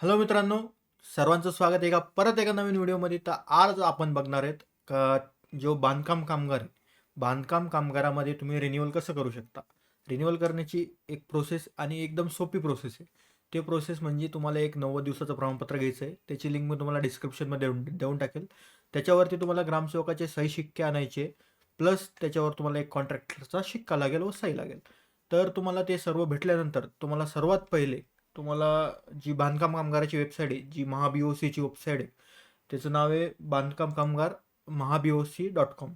Hello मित्रांनो सर्वांचं स्वागत आहे एका परत एका नवीन व्हिडिओमध्ये. तर आज आपण बघणार आहेत का जो बांधकाम कामगार आहे बांधकाम कामगारामध्ये तुम्ही रिन्युअल कसं करू शकता? रिन्युअल करण्याची एक प्रोसेस आणि एकदम सोपी प्रोसेस आहे. ते प्रोसेस म्हणजे तुम्हाला एक नव्वद दिवसाचं प्रमाणपत्र घ्यायचं आहे. त्याची लिंक मी तुम्हाला डिस्क्रिप्शनमध्ये देऊन देऊन टाकेल. त्याच्यावरती तुम्हाला ग्रामसेवकाचे सही शिक्के आणायचे प्लस त्याच्यावर तुम्हाला एक कॉन्ट्रॅक्टरचा शिक्का लागेल व सही लागेल. तर तुम्हाला ते सर्व भेटल्यानंतर तुम्हाला सर्वात पहिले तुम्हाला जी बांधकाम कामगाराची वेबसाईट आहे जी महाबी ओ सीची वेबसाईट आहे त्याचं नाव आहे बांधकाम कामगार Maha B O C dot com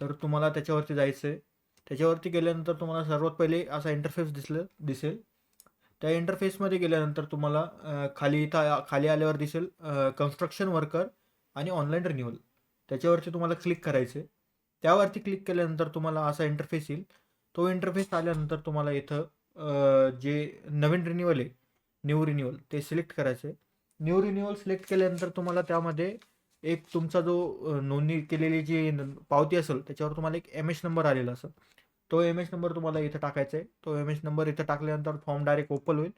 तर तुम्हाला त्याच्यावरती जायचं आहे त्याच्यावरती गेल्यानंतर तुम्हाला सर्वात पहिले असा इंटरफेस दिसलं दिसेल. त्या इंटरफेसमध्ये गेल्यानंतर तुम्हाला खाली इथं खाली आल्यावर दिसेल कन्स्ट्रक्शन वर्कर आणि ऑनलाईन रिन्युअल त्याच्यावरती तुम्हाला क्लिक करायचं त्यावरती क्लिक केल्यानंतर तुम्हाला असा इंटरफेस येईल. तो इंटरफेस आल्यानंतर तुम्हाला इथं जे नवीन रिन्युअल आहे न्यू रिन्युअल ते सिलेक्ट करायचे. न्यू रिन्युअल सिलेक्ट केल्यानंतर तुम्हाला त्यामध्ये एक तुमचा जो नोंदणी केलेली जी न- पावती असेल त्याच्यावर तुम्हाला एक एम एच नंबर आलेला असेल. तो एम एच नंबर तुम्हाला इथं टाकायचा आहे. तो एम एच नंबर इथं टाकल्यानंतर फॉर्म डायरेक्ट ओपन होईल.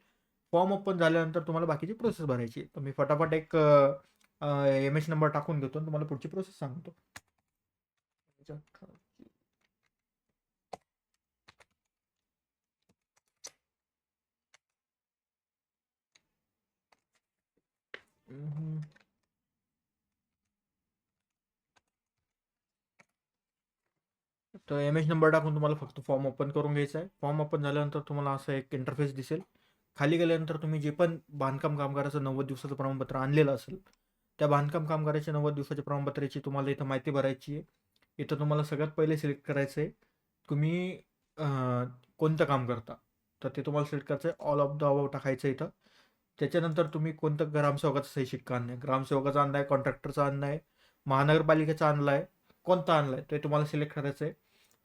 फॉर्म ओपन झाल्यानंतर तुम्हाला बाकीची प्रोसेस भरायची तर मी फटाफट एक एम एच नंबर टाकून घेतो आणि तुम्हाला पुढची प्रोसेस सांगतो. हम्म. तर एम एच नंबर टाकून तुम्हाला फक्त फॉर्म ओपन करून घ्यायचा आहे. फॉर्म ओपन झाल्यानंतर तुम्हाला असं एक इंटरफेस दिसेल. खाली गेल्यानंतर तुम्ही जे पण बांधकाम कामगाराचं नव्वद दिवसाचं प्रमाणपत्र आणलेलं असेल त्या बांधकाम कामगाराच्या नव्वद दिवसाच्या प्रमाणपत्राची तुम्हाला इथं माहिती भरायची आहे. इथं तुम्हाला सगळ्यात पहिले सिलेक्ट करायचं आहे तुम्ही कोणतं काम करता? तर ते तुम्हाला सिलेक्ट करायचं आहे ऑल ऑफ द अबाव टाकायचं आहे इथं. त्याच्यानंतर तुम्ही कोणतं ग्रामसेवकाचं सही शिक्का आणलाय? ग्रामसेवकाचा आणलाय कॉन्ट्रॅक्टरचा आणलाय महानगरपालिकेचा आणलाय कोणता आणलाय? ते तुम्हाला सिलेक्ट करायचं आहे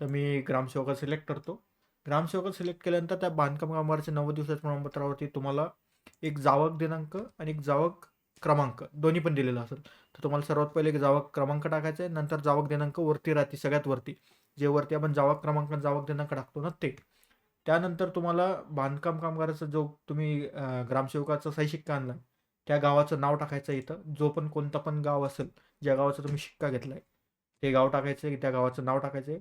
तर मी ग्रामसेवका सिलेक्ट करतो. ग्रामसेवका सिलेक्ट केल्यानंतर त्या बांधकाम कामगाराच्या नव्वद दिवसाच्या प्रमाणपत्रावरती तुम्हाला एक जावक दिनांक आणि एक जावक क्रमांक दोन्ही पण दिलेला असेल. तर तुम्हाला सर्वात पहिले एक जावक क्रमांक टाकायचा आहे नंतर जावक दिनांक वरती राहते सगळ्यात वरती. जे वरती आपण जावक क्रमांक जावक दिनांक टाकतो ना ते. त्यानंतर तुम्हाला बांधकाम कामगाराचा जो तुम्ही ग्रामसेवकाचा सही शिक्का आणला त्या गावाचं नाव टाकायचं इथं. जो पण कोणता पण गाव असेल ज्या गावाचा तुम्ही शिक्का घेतला आहे ते गाव टाकायचं आहे त्या गावाचं नाव टाकायचं आहे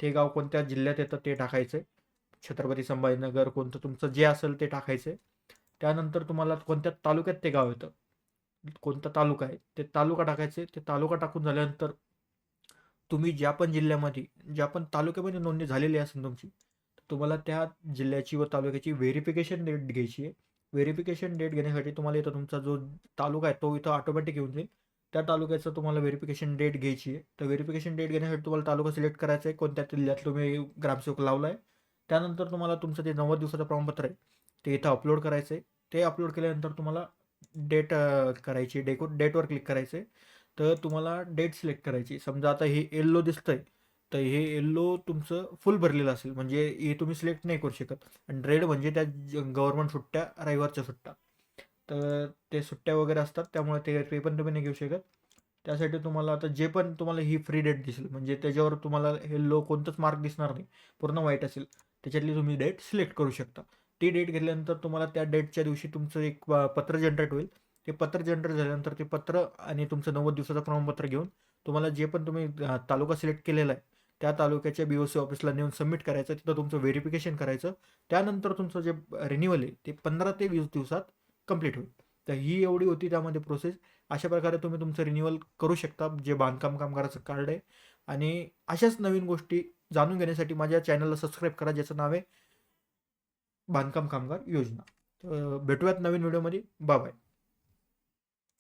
ते गाव कोणत्या जिल्ह्यात येतं ते टाकायचं आहे छत्रपती संभाजीनगर कोणतं तुमचं जे असेल ते टाकायचं आहे त्यानंतर तुम्हाला कोणत्या तालुक्यात ते गाव येतं कोणता तालुका आहे ते तालुका टाकायचे ते तालुका टाकून झाल्यानंतर तुम्ही ज्या पण जिल्ह्यामध्ये ज्या पण तालुक्यामध्ये नोंदणी झालेली असेल तुमची तुम्हाला त्या जिल्ह्याची व तालुक्याची व्हेरिफिकेशन डेट घ्यायची आहे. व्हेरिफिकेशन डेट घेण्यासाठी तुम्हाला इथं तुमचा जो तालुका आहे तो इथं ऑटोमॅटिक येऊन जाईल. त्या तालुक्याचं तुम्हाला व्हेरिफिकेशन डेट घ्यायची आहे. तर व्हेरिफिकेशन डेट घेण्यासाठी तुम्हाला तालुका सिलेक्ट करायचा आहे. कोणत्या जिल्ह्यात तुम्ही ग्रामसेवक लावला आहे त्यानंतर तुम्हाला तुमचं जे नव्वद दिवसाचं प्रमाणपत्र आहे. ते इथं अपलोड करायचं आहे. ते अपलोड केल्यानंतर तुम्हाला डेट करायची डेको डेटवर क्लिक करायचं आहे. तर तुम्हाला डेट सिलेक्ट करायची समजा आता हे येल्लो दिसतं आहे तर हे येल्लो तुमचं फुल भरलेलं असेल. म्हणजे हे तुम्ही सिलेक्ट नाही करू शकत. आणि रेड म्हणजे त्या गव्हर्नमेंट सुट्ट्या रविवारच्या सुट्ट्या. तर ते सुट्ट्या वगैरे असतात त्यामुळे ते ते पण तुम्ही नाही घेऊ शकत. त्यासाठी तुम्हाला आता जे पण तुम्हाला ही फ्री डेट दिसेल म्हणजे त्याच्यावर तुम्हाला हे लो कोणतंच मार्क दिसणार नाही. पूर्ण वाईट असेल. त्याच्यातली तुम्ही डेट सिलेक्ट करू शकता. ती डेट घेतल्यानंतर तुम्हाला त्या डेटच्या दिवशी तुमचं एक पत्र जनरेट होईल. ते पत्र जनरेट झाल्यानंतर ते पत्र आणि तुमचं नव्वद दिवसाचं प्रमाणपत्र घेऊन तुम्हाला जे पण तुम्ही तालुका सिलेक्ट केलेला आहे त्या तालुक्याच्या बी ओ सी ऑफिसला नेऊन सबमिट करायचं तिथं तुमचं व्हेरिफिकेशन करायचं. त्यानंतर तुमचं जे रिन्युअल आहे ते पंधरा ते वीस दिवसात कंप्लीट होईल. तर ही एवढी होती त्यामध्ये प्रोसेस अशा प्रकारे तुम्ही तुमचं रिन्युअल करू शकता जे बांधकाम कामगाराचं कार्ड आहे. आणि अशाच नवीन गोष्टी जाणून घेण्यासाठी माझ्या चॅनलला सबस्क्राईब करा ज्याचं नाव आहे बांधकाम कामगार योजना. तर भेटूयात नवीन व्हिडिओमध्ये बाय बाय